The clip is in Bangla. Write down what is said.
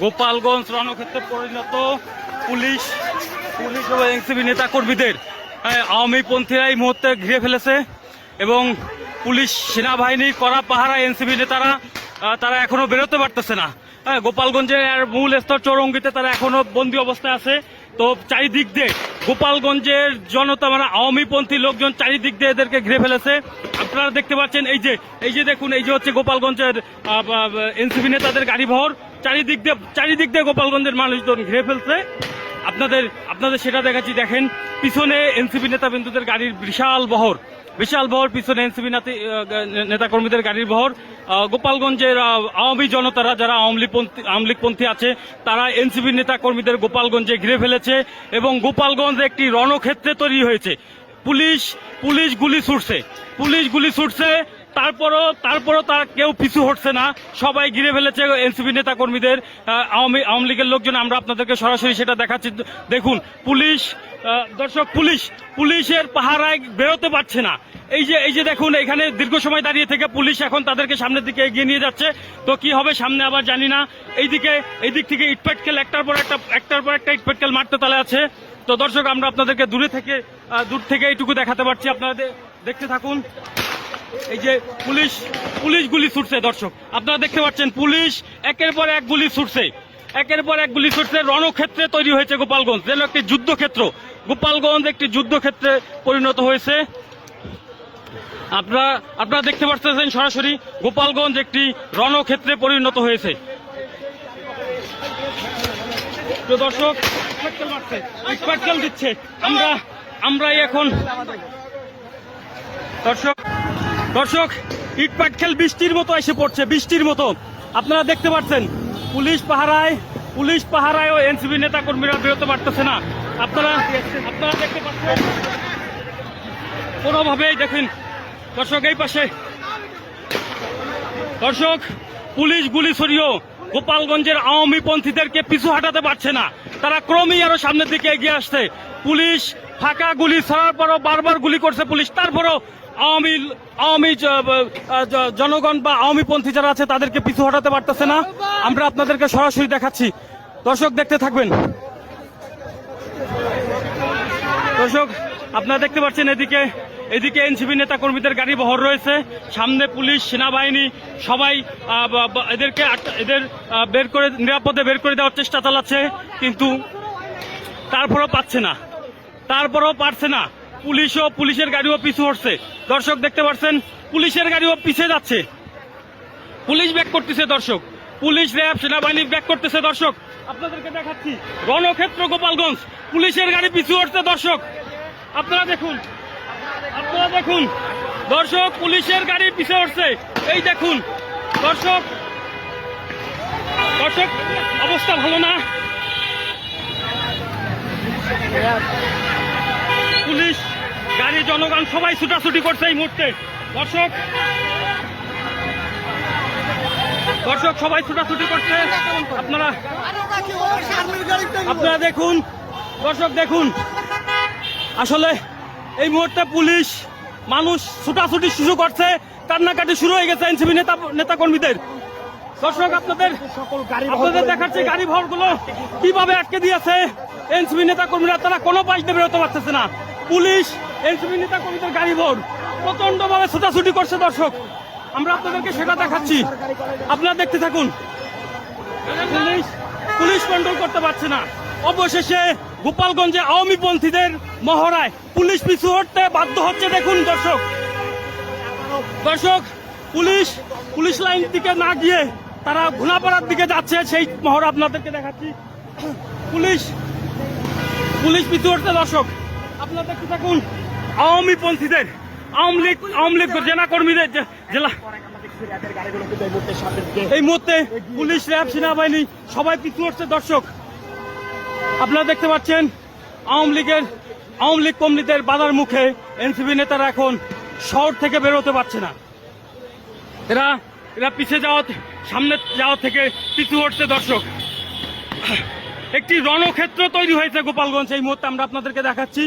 গোপালগঞ্জ রণক্ষেত্রে পরিণত পুলিশ পুলিশ ও এনসিবি নেতা কর্মীদের আওয়ামী পন্থীরা এই মুহূর্তে ঘিরে ফেলেছে এবং পুলিশ সেনাবাহিনীর করা পাহারা এনসিবি নেতারা তারা এখনও বেরোতে পারতেছে না। হ্যাঁ, গোপালগঞ্জের মূল স্তর চৌরঙ্গিতে তারা এখনও বন্দি অবস্থায় আছে। তো চারিদিক দিয়ে গোপালগঞ্জের জনতা মানে আওয়ামীপন্থী লোকজন চারিদিক দিয়ে এদেরকে ঘিরে ফেলেছে। আপনারা দেখতে পাচ্ছেন এই যে এই যে দেখুন এই যে হচ্ছে গোপালগঞ্জের এনসিপি নেতাদের গাড়ি ভর চারিদিক দিয়ে চারিদিক দিয়ে গোপালগঞ্জের মানুষজন ঘিরে ফেলছে। আপনাদের আপনাদের সেটা দেখাচ্ছি, দেখেন, পিছনে এনসিপি নেতা বিন্দুদের গাড়ির বিশাল বহর। বিশাল বহর পিছনে এনসিপি নেতা কর্মীদের গাড়ির বহর। গোপালগঞ্জের আওয়ামী জনতারা যারা আওয়ামী লীগপন্থী আওয়ামী লীগপন্থী আছে, তারা এনসিপি নেতা কর্মীদের গোপালগঞ্জে ঘিরে ফেলেছে এবং গোপালগঞ্জ একটি রণক্ষেত্রে তৈরি হয়েছে। পুলিশ পুলিশ গুলি ছুটছে। পুলিশ গুলি ছুটছে তারপরও তারপরও তার কেউ পিছু হটছে না। সবাই ঘিরে ফেলেছে এনসিপি নেতা কর্মীদের আওয়ামী আওয়ামী লীগের লোকজন, আমরা আপনাদেরকে সরাসরি সেটা দেখাচ্ছি। দেখুন, পুলিশ দর্শক, পুলিশ, পুলিশের পাহারায় বেরোতে পারছে না। এই যে এই যে দেখুন, এখানে দীর্ঘ সময় দাঁড়িয়ে থেকে পুলিশ এখন তাদেরকে সামনের দিকে এগিয়ে নিয়ে যাচ্ছে। তো কি হবে সামনে আবার জানি না। এইদিকে এই দিক থেকে ইটপেটকেল একটার পর একটা, একটার পর একটা ইটপেটকেল মারতে তালে আছে। তো দর্শক, আমরা আপনাদেরকে দূরে থেকে দূর থেকে এইটুকু দেখাতে পারছি। আপনাদের দেখতে থাকুন। এই যে পুলিশ পুলিশ গুলি ছুটছে, দর্শক। আপনারা দেখতে পাচ্ছেন, পুলিশ একের পর এক গুলি ছুটছে। একের পর এক গুলি ছুটছে, রণক্ষেত্রে তৈরি হয়েছে গোপালগঞ্জ। যেন একটি যুদ্ধক্ষেত্র। গোপালগঞ্জ একটি যুদ্ধক্ষেত্রে পরিণত হয়েছে। আপনারা আপনারা দেখতে পাচ্ছেন সরাসরি, গোপালগঞ্জ একটি রণক্ষেত্রে পরিণত হয়েছে। দর্শক দিচ্ছে। আমরা আমরা এখন দর্শক দর্শক, ইট পাটকেল বৃষ্টির মতো এসে পড়ছে, বৃষ্টির মতো। আপনারা দেখতে পাচ্ছেন, পুলিশ পাহারায় পুলিশ পাহারায় ও এনসিবি নেতা কর্মীরা বেরোতে পারতেছে না। আপনারা আপনারা দেখতে পাচ্ছেন? কোনোভাবেই দেখেন, দর্শক, এই পাশে। দর্শক, পুলিশ গুলি ছড়িয়েও গোপালগঞ্জের আওয়ামী পন্থীদেরকে পিছু হাঁটাতে পারছে না। তারা ক্রমেই আরও সামনের দিকে এগিয়ে আসছে। পুলিশ ফাঁকা গুলি ছাড়ার পরও বারবার গুলি করছে পুলিশ। তারপরও আওয়ামী আওয়ামী জনগণ বা আওয়ামী পন্থী যারা আছে, তাদেরকে পিছু হটাতে পারতেছে না। আমরা আপনাদেরকে সরাসরি দেখাচ্ছি। দর্শক, দেখতে থাকবেন। দর্শক, আপনারা দেখতে পাচ্ছেন এদিকে এদিকে এনসিপি নেতা কর্মীদের গাড়ি বহর রয়েছে। সামনে পুলিশ, সেনাবাহিনী, সবাই এদেরকে এদের বের করে, নিরাপদে বের করে দেওয়ার চেষ্টা চালাচ্ছে, কিন্তু তারপরও পাচ্ছে না। তারপরও পারছে না। পুলিশও, পুলিশের গাড়িও পিছু হচ্ছে দর্শক দেখতে পাচ্ছেন, পুলিশের গাড়িও পিছিয়ে যাচ্ছে। পুলিশ ব্যাক করতেছে দর্শক। পুলিশ র্যাব, সেনাবাহিনী ব্যাক করতেছে দর্শক। আপনাদেরকে দেখাচ্ছি, রণক্ষেত্র গোপালগঞ্জ। পুলিশের গাড়ি পিছু হচ্ছে দর্শক। আপনারা দেখুন আপনারা দেখুন, দর্শক, পুলিশের গাড়ি পিছিয়ে উঠছে। এই দেখুন, দর্শক দর্শক, অবস্থা ভালো না? পুলিশ, গাড়ি, জনগণ সবাই ছুটাছুটি করছে এই মুহূর্তে। দর্শক দর্শক সবাই ছুটাছুটি করছে। আপনারা আপনারা দেখুন, দর্শক দেখুন। আসলে এই মুহূর্তে পুলিশ মানুষ ছুটাছুটি শুরু করছে কান্নাকাটি শুরু হয়ে গেছে এনসিপি নেতা নেতা কর্মীদের দর্শক আপনাদের আপনাদের দেখাচ্ছে গাড়ি ভরগুলো কীভাবে আটকে দিয়েছে। এনসিপি নেতা কর্মীরা তারা কোনো পাশ দিয়ে বেরোতে পারতেছে না। পুলিশ এনসিপি নেতা কর্মীদের গাড়ি ভর। প্রচণ্ড ভাবে ছুটাছুটি করছে দর্শক। আমরা আপনাদেরকে সেটা দেখাচ্ছি। আপনারা দেখতে থাকুন। পুলিশ পুলিশ কন্ট্রোল করতে পারছে না। অবশেষে গোপালগঞ্জে আওয়ামী পন্থীদের মহড়ায় পুলিশ পিছু হটতে বাধ্য হচ্ছে দেখুন দর্শক। দর্শক পুলিশ পুলিশ লাইন দিকে না গিয়ে তারা ঘুনাপাড়ার দিকে যাচ্ছে সেই মহড়া আপনাদেরকে দেখাচ্ছি। পুলিশ পুলিশ পিছু হটতে দর্শক আপনারা দেখতে থাকুন আওয়ামী পন্থীদের আওয়ামী লীগ আওয়ামী লীগ জেলা কর্মীদের জেলা এই মুহূর্তে পুলিশ র্যাব সেনাবাহিনী সবাই পিছু হচ্ছে দর্শক। আপনারা দেখতে পাচ্ছেন, আওয়ামী লীগের, আওয়ামী লীগ কর্মীদের বাধার মুখে এনসিপি নেতারা এখন শহর থেকে বেরোতে পারছে না। এরা এরা পিছিয়ে যাওয়া, সামনে যাওয়া থেকে পিছু হচ্ছে দর্শক। একটি রণক্ষেত্র তৈরি হয়েছে গোপালগঞ্জ, এই মুহূর্তে আমরা আপনাদেরকে দেখাচ্ছি।